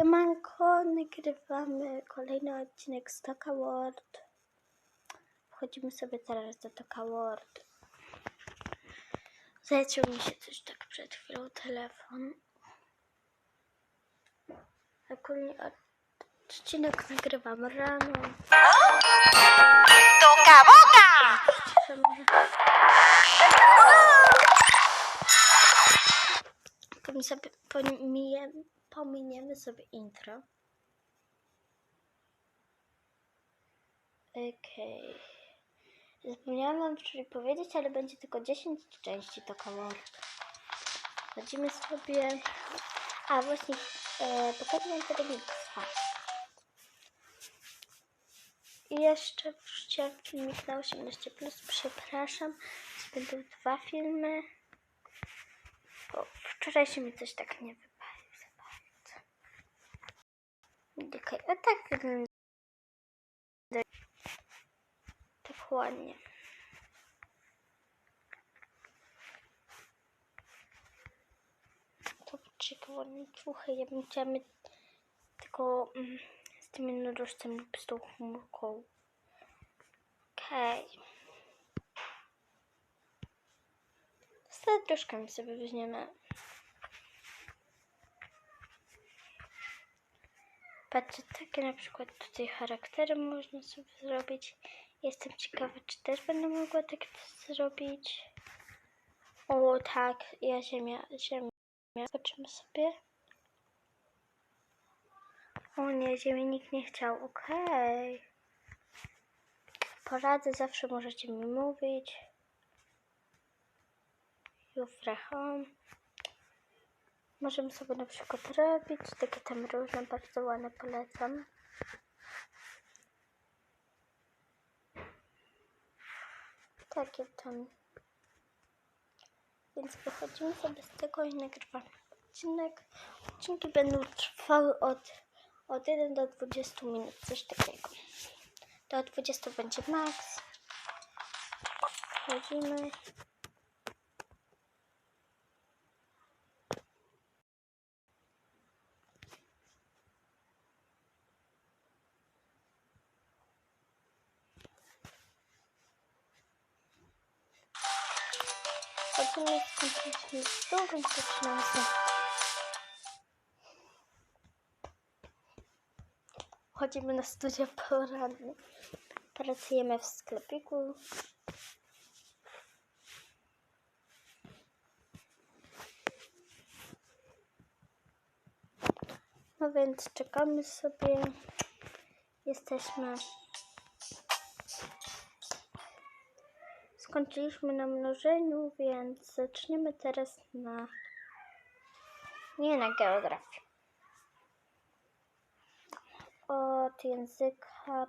Siemanko, nagrywamy kolejny odcinek z Toka World. Wchodzimy sobie teraz do Toka World. Zaciął mi się coś tak przed chwilą telefon. Ogólnie odcinek nagrywam rano. Toca boca! Ściszę może. Pomi sobie, pominiemy, sobie intro. Okej. Zapomniałam wam wczoraj powiedzieć, ale będzie tylko 10 części to World. Chodzimy sobie... A właśnie, e, pokażę wam telewizję. I jeszcze wrzuciłam filmik na 18+, przepraszam, będą dwa filmy. Bo wczoraj się mi coś tak nie wypalił za bardzo. Okej, o tak wygląda. Tak ładnie. To czeka ładnie trochę. Ja bym chciała mieć tylko mm, z tym jednorożcem lub z tą chmurką. Okej. Z serduszkami sobie weźmiemy. Patrzcie, takie na przykład tutaj charaktery można sobie zrobić. Jestem ciekawa, czy też będę mogła tak zrobić. O tak, ja ziemia, ziemia. Zobaczymy sobie. O nie, ziemi nikt nie chciał, okej. Poradzę, zawsze możecie mi mówić. Jufrechom. Możemy sobie na przykład robić takie tam różne, bardzo ładne polecam. Takie tam. Więc wychodzimy sobie z tego i nagrywamy odcinek. Odcinki będą trwały od, od 1 do 20 minut, coś takiego. Do 20 będzie max. Wchodzimy. Chodzimy na studia poranne. Pracujemy w sklepiku. No więc czekamy sobie. Jesteśmy. Skończyliśmy na mnożeniu, więc zaczniemy teraz na. Nie na geografię. Od języka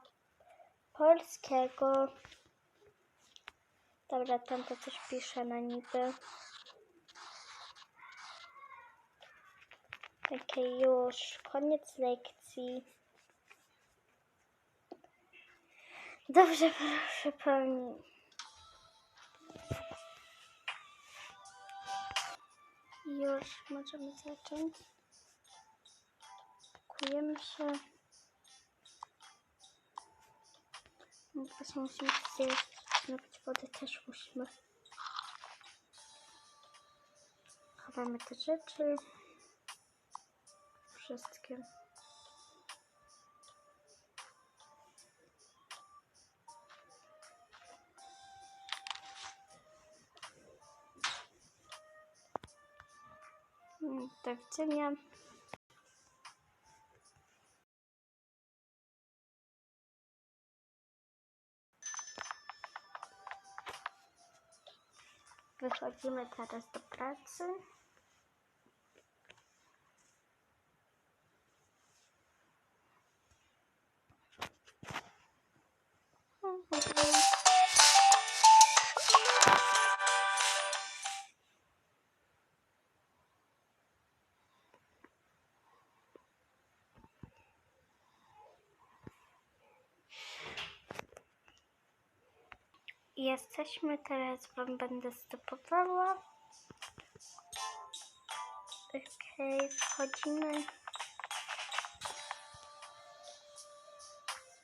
polskiego. Dobra, tam to coś pisze na niby. Okej, już. Koniec lekcji. Dobrze, proszę pani. Już możemy zacząć. Pakujemy się. No Właśnie musimy. Napić wody też musimy. Chowamy te rzeczy. Wszystkie. Mm, Do widzenia. Wychodzimy teraz do pracy. jesteśmy, teraz wam będę stopowała. Okej, okay, wchodzimy.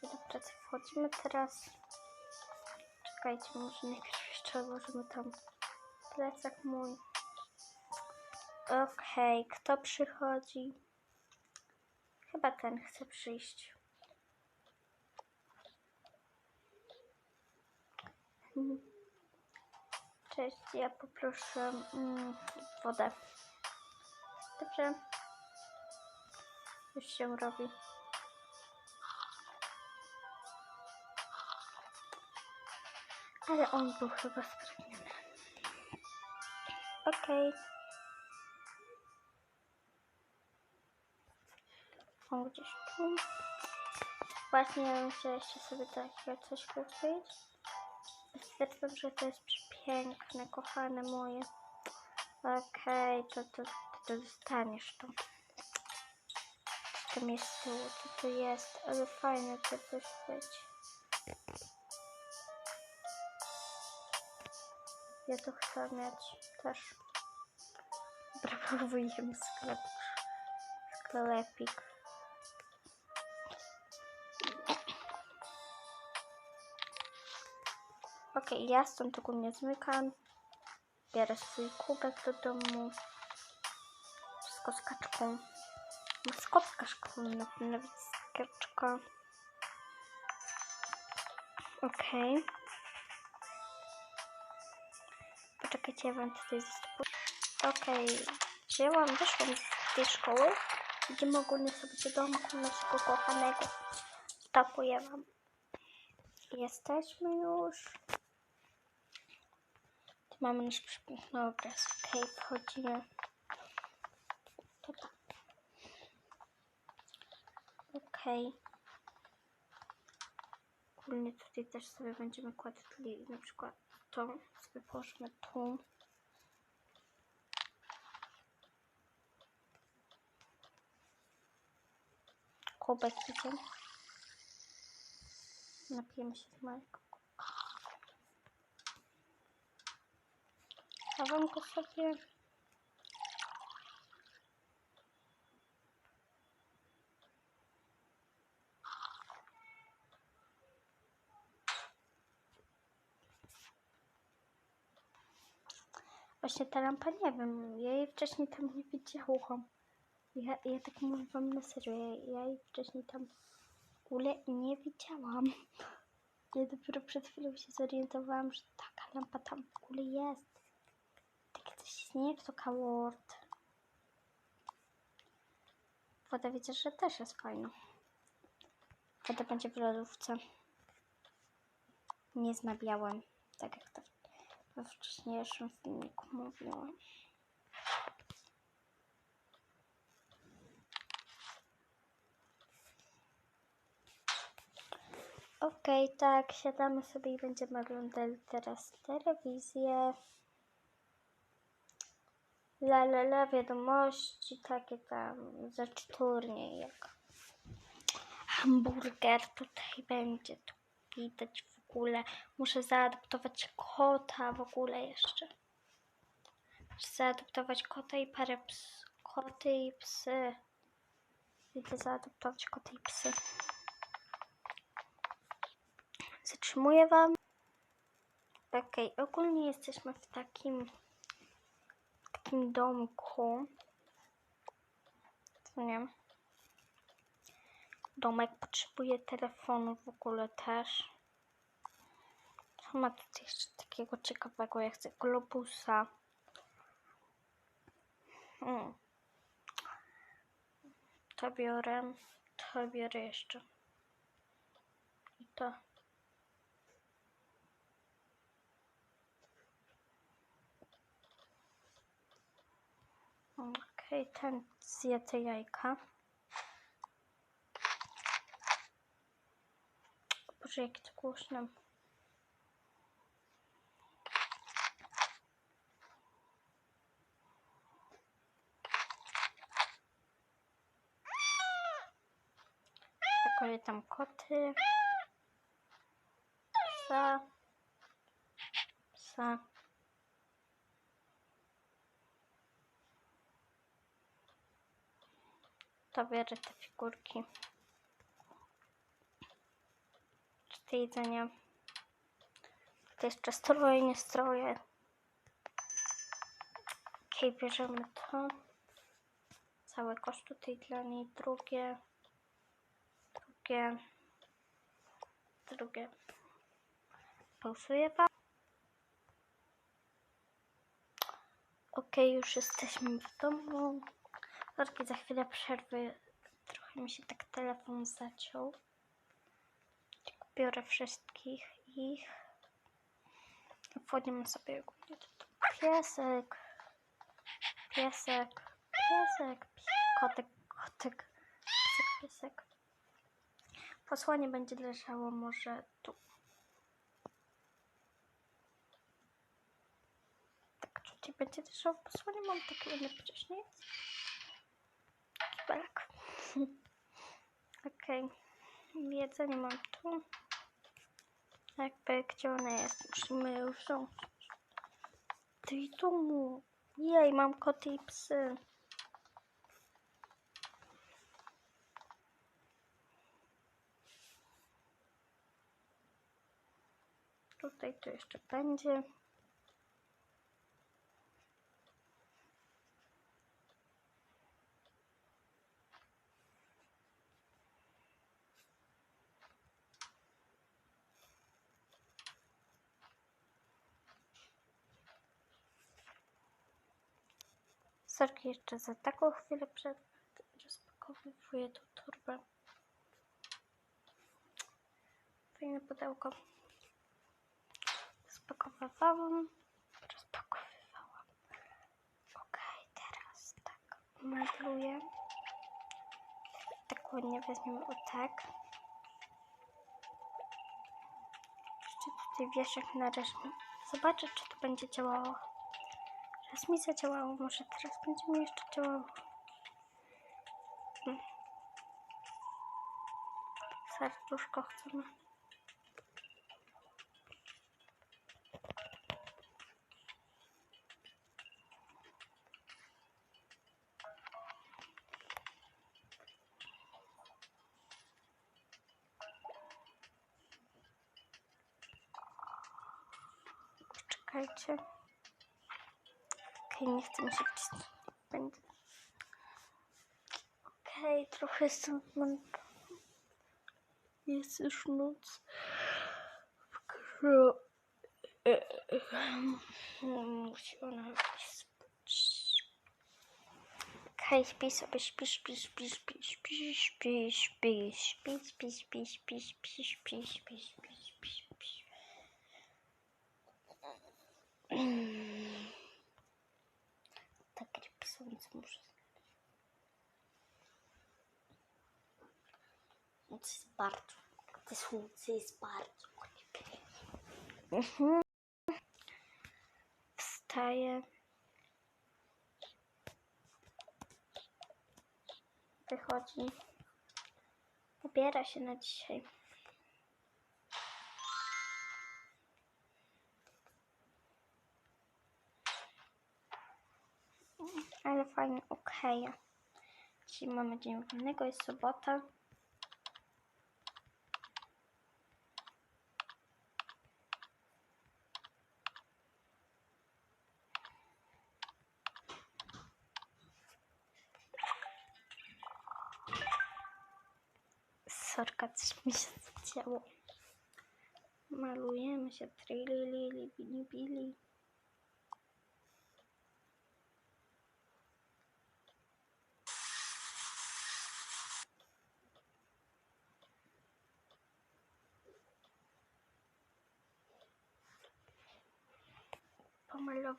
Dobra, wchodzimy teraz. Czekajcie, może najpierw jeszcze odłożymy tam plecak mój. Okej, okay, kto przychodzi? Chyba ten chce przyjść. Cześć, ja poproszę mm, wodę. Dobrze. Już się robi. Ale on był chyba spragniony. Okej. On gdzieś tu. Właśnie muszę jeszcze sobie takiego coś kupić. Stwierdzam, że to jest przepiękne, kochane moje. Okej, to, to, to, to dostaniesz to. Co tam jest tyłu? Co to jest? Ale fajne to coś być. Ja to chcę mieć też. Próbujemy sklep. Sklepik. Okej, ja stąd ogólnie zmykam. Biorę swój kubek do domu. Wszystko z kaczką. Maskotka szkolna, być kaczka. Okej. Poczekajcie, ja wam tutaj zastopuję. Okej, wzięłam, wyszłam z tej szkoły. Idziemy ogólnie sobie do domku naszego kochanego. Stopuję wam. Jesteśmy już. Mamy nasz przepiękny obraz. Okej, wchodzimy. To tak. Okej. Ogólnie tutaj też sobie będziemy kładli na przykład to sobie położymy tu. Kubek widzę. Napijemy się z mojego. Chowam go sobie. Właśnie ta lampa, nie wiem, ja jej wcześniej tam nie widziałam. Ja, ja tak mówię wam na serio, ja, ja jej wcześniej tam w ogóle nie widziałam. Ja dopiero przed chwilą się zorientowałam, że taka lampa tam w ogóle jest. Takie coś to Word. Woda widzę, że też jest fajna. Woda będzie w lodówce. Nie znabiałem, tak jak to we wcześniejszym filmiku mówiłam. Okej, tak, siadamy sobie i będziemy oglądali teraz telewizję. La la la, wiadomości, takie tam rzeczy turniej, jak hamburger tutaj będzie, tu widać w ogóle. Muszę zaadoptować kota w ogóle jeszcze. Muszę zaadoptować kota i parę ps, koty i psy. Idę zaadoptować koty i psy. Zatrzymuję Wam. Okej, ogólnie jesteśmy w takim, takim domku. Co nie? Domek potrzebuje telefonu w ogóle też. Co ma tutaj jeszcze takiego ciekawego? Ja chcę globusa. Hmm. To biorę. To biorę jeszcze. I to. Okej, ten zje te jajka. Boże, to tam koty. Psa. Psa. To te figurki. Tutaj jedzenie. Tutaj jeszcze stroje, nie stroje. Okej, bierzemy to. Cały koszt tutaj dla niej. Drugie. Drugie. Drugie. Pausuję wam. Okej, już jesteśmy w domu. Sorki, za chwilę przerwy. Trochę mi się tak telefon zaciął. Biorę wszystkich ich. Wchodzimy sobie piesek, piesek, piesek, pi- kotek, kotek, piesek, piesek. Posłanie będzie leżało może tu. Tak, tutaj będzie leżało posłanie. Mam takie inne wcześniej. Kibelek. Okej. Jedzenie mam tu. Jakby gdzie ona jest? Musimy ją wziąć. Ty domu. Jej, mam koty i psy. Tutaj to jeszcze będzie. Sorki jeszcze za taką chwilę przed rozpakowuję tą torbę. Fajne pudełko. Spakowywałam. Rozpakowywałam. Okej, teraz tak maluję. Tak ładnie weźmiemy o tak. Jeszcze tutaj wieszak na razie. Zobaczę, czy to będzie działało. Raz mi zadziałało, może teraz będzie mi jeszcze działało. Hmm. Serduszko chcemy. Nie chcę mi się wcisnąć. Będzie. Okej, trochę jestem zmęczona. Jest już noc. Grze. Musi ona spać. Okej, śpi sobie, śpi, śpi, śpi, śpi, śpi, śpi, śpi, śpi, śpi, śpi, śpi, śpi, śpi, śpi, śpi, śpi. Rypsąc muszę To jest bardzo, te słońce jest bardzo. Wstaje. Wychodzi. Ubiera się na dzisiaj. Ale fajnie, okej. Dzisiaj mamy dzień wolnego, jest sobota. Sorka, coś mi się zacięło. Malujemy się. Trilili, bili, bili.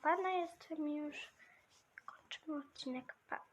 Pomalowana jestem już. Kończymy odcinek. Pa.